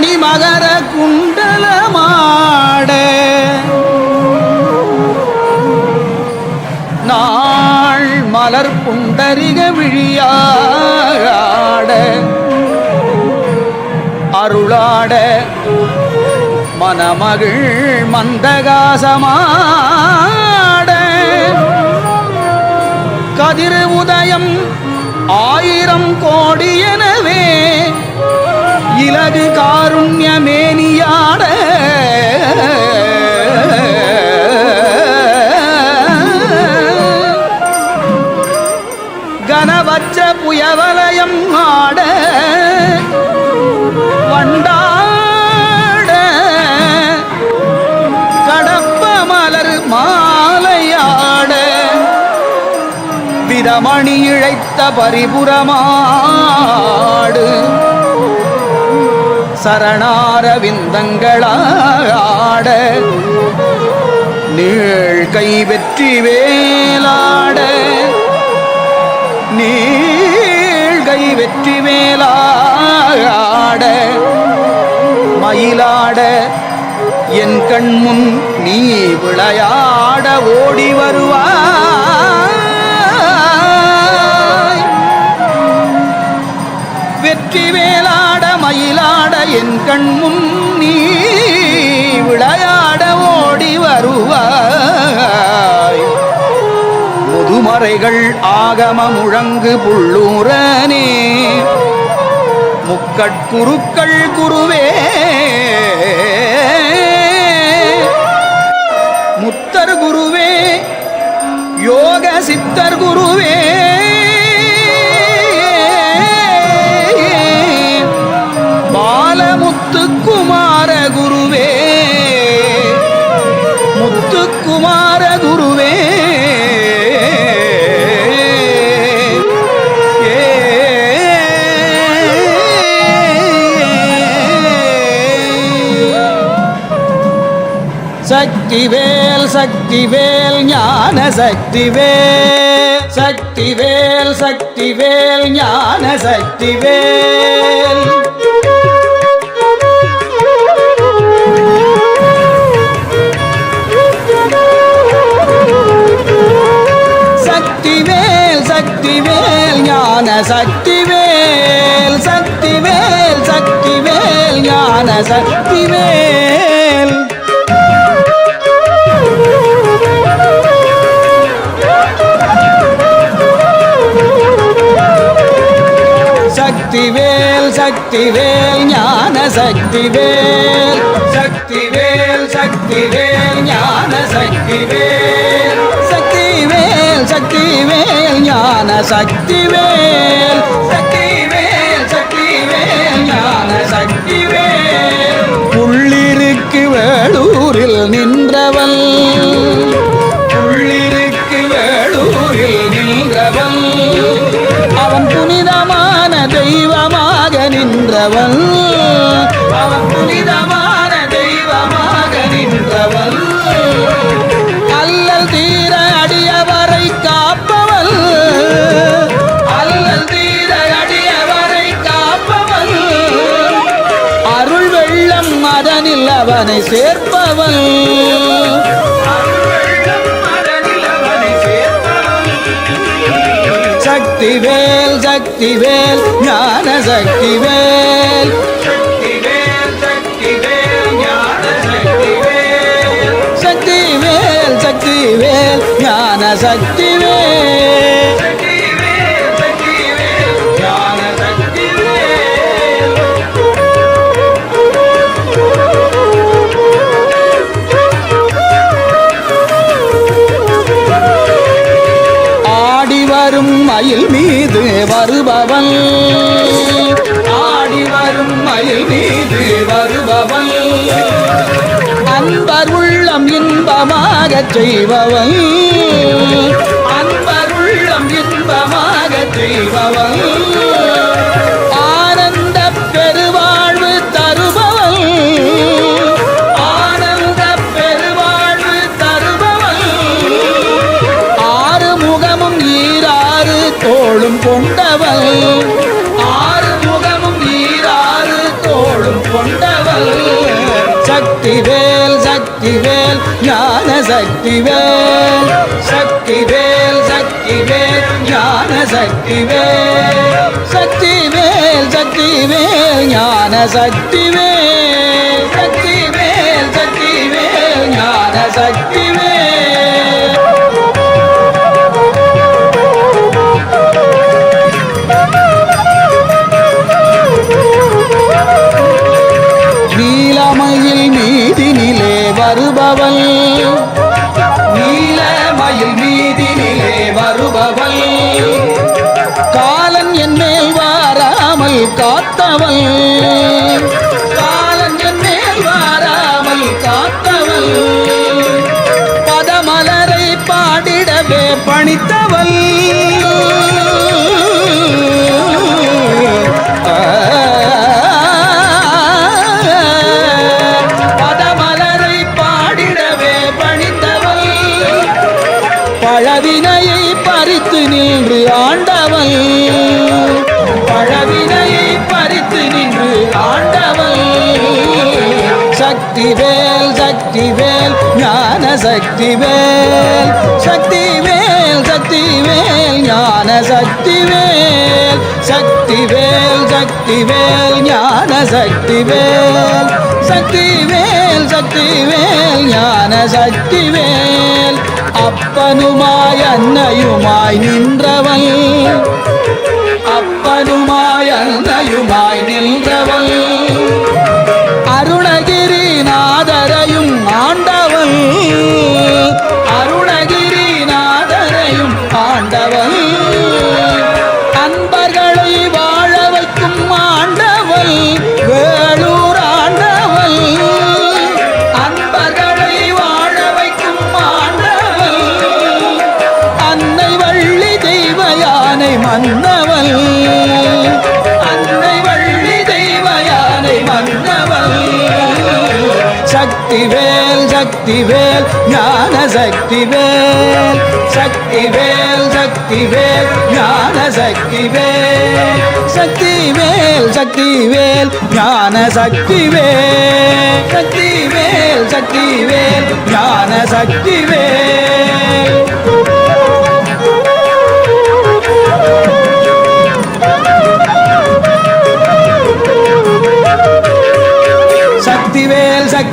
மணி மகர குண்டலமாட நாள் மலர் புண்டரிக விழியாட அருளாட மனமகிழ் மந்தகாசமாட. கதிர் உதயம் ஆயிரம் கோடி எனவே இலகு காருண்யமேனியாட. கனவச்ச புயவலயம் ஆட. வண்டாட. கடப்ப மலர் மாலையாட. விதமணி இழைத்த பரிபுரமா. சரணாரவிந்தங்களாட. நீள் கைவெற்றி வேலாட. நீள் கைவெற்றி வேலாட. மயிலாட என் கண்முன் நீ விளையாட ஓடி வருவாய். வெற்றி மயிலாட என் கண் முன் நீ விளையாட ஓடி வருவாய். முதுமறைகள் ஆகம முழங்கு புள்ளூரனே முக்கட்குருக்கள் குருவே. முத்தர் குருவே யோக சித்தர் குருவே. சக்தி வேல் சக்தி வேல் ஞான சக்தி வேல் சக்தி வேல் சக்தி வேல் ஞான சக்தி வேல் சக்தி வேல் சக்தி வேல் ஞான சக்தி வேல் சக்தி வேல் சக்தி வேல் ஞான சக்தி வேல் சக்தி வேல் சக்தி வேல் ஞான சக்தி வேல் சக்தி வேல் சக்தி வேல் ஞான சக்தி வேல் சக்தி வேல் சக்தி வேல் ஞான சக்தி வேல் சக்தி வேல் நின்றவன் அவன் புனிதமான தெய்வமாக நின்றவன் அல்லல் தீர அடியவரை காப்பவன் அல்லல் தீர அடியவரை காப்பவன் அருள் வெள்ளம் மதனில் அவனை சேர்ப்பவள். சக்திவேல் சக்திவேல் ஞான சக்திவேல் சக்திவேல் சக்திவேல் சக்திவேல் ஞான சக்திவேல் ஆடி வரும் மயில் மீது வருபவன். அன்பர் உள்ளம் இன்பமாக செய்பவன். அன்பர் உள்ளம் இன்பமாக செய்பவன். ஆனந்த பெருவாழ்வு தருபவன். ஆனந்த பெருவாழ்வு தருபவன். ஆறு முகமும் ஈராறு தோளும் கொண்டவன். ஆறு முகமும் ஈராறு தோளும் கொண்டவன். சக்திவேல் ஞான சக்திவேல். சக்திவேல் சக்திவேல் ஞான சக்திவேல். சக்திவேல் சக்திவேல் ஞான சக்திவேல். சக்திவேல் சக்திவேல் ஞான சக்திவேல். சக்தி வேல் சக்தி வேல் ஞான சக்தி வேல் சக்தி வேல் சக்தி வேல் ஞான சக்தி வேல் சக்தி வேல் சக்தி வேல் ஞான சக்தி வேல் சக்தி வேல் சக்தி வேல் ஞான சக்தி வேல் அப்பனுமாய் அன்னையுமாய் நின்றவன் அப்பனுமாய் அன்னையுமாய் நின்றவன் சக்திவேல் சக்திவேல் சக்திவேல் ஞான சக்திவேல் சக்திவேல் சக்திவேல் ஞான சக்திவேல் சக்திவேல் சக்திவேல் ஞான சக்திவேல்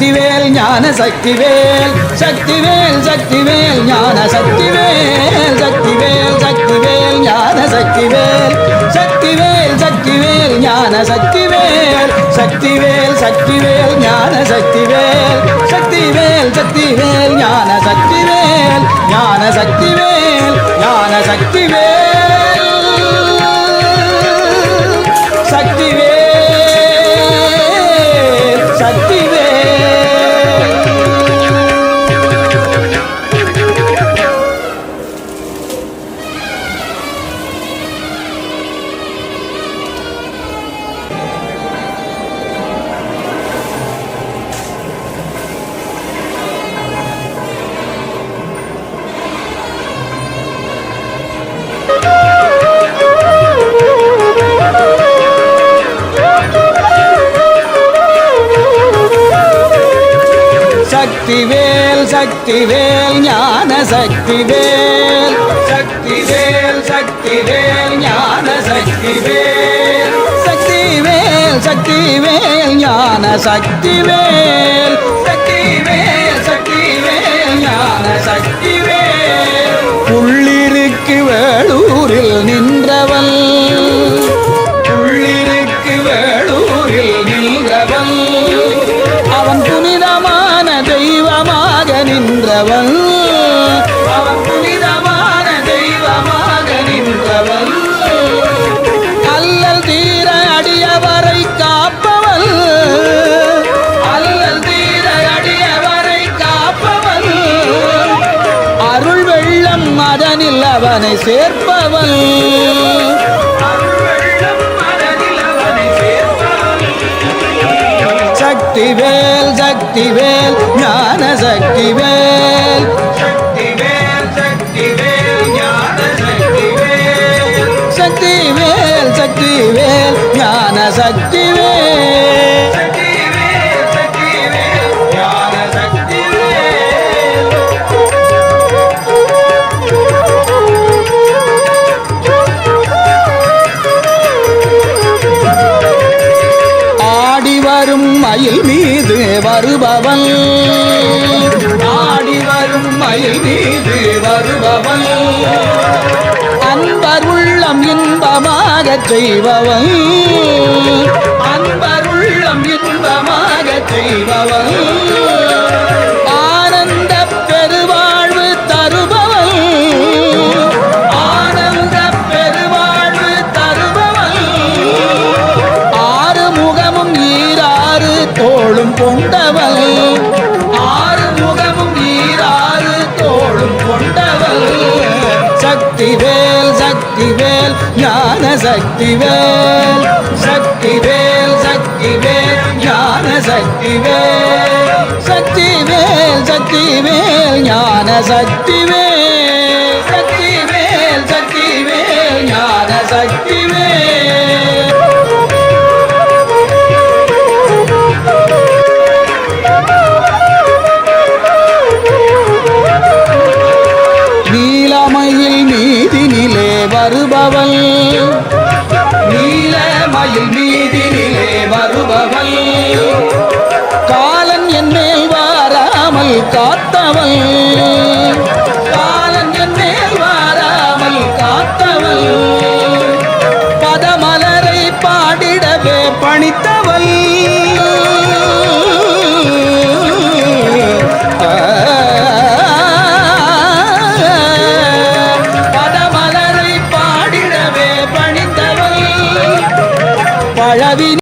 சக்திவேல் ஞான சக்திவேல். சக்திவேல் சக்திவேல் ஞான சக்திவேல். சக்திவேல் சக்திவேல் ஞான சக்திவேல். சக்திவேல் சக்திவேல் ஞான சக்திவேல். சக்திவேல் சக்திவேல் ஞான சக்திவேல். சக்திவேல் சக்திவேல் ஞான சக்திவேல். ஞான சக்திவேல் ஞான சக்திவேல். சக்திவேல் ஞான சக்திவேல் சக்திவேல் சக்திவேல் ஞான சக்திவேல் சக்திவேல் சக்திவேல் ஞான சக்திவேல் சக்திவேல் ஞான சக்திவேல் சக்திவேல் சக்திவேல் ஞான சக்திவேல். சக்திவேல் சக்திவேல் ஞான சக்திவேல். வருபவன். ஆடி வரும் மயில் மீது வருபவன். அன்பர் உள்ளம் இன்பமாகச் செய்பவன். தோளும் கொண்டவள். ஆறு முகமும் நீராறு தோளும் கொண்டவள். சக்திவேல் சக்திவேல் ஞான சக்திவேல். சக்திவேல் சக்திவேல் ஞான சக்திவேல். சக்திவேல் சக்திவேல் ஞான சக்திவேல். சக்திவேல் சக்திவேல் ஞான சக்தி காத்தவள். காலன் என் மேல் வாராமல் காத்தவள். பதமலரை பாடிடவே பணித்த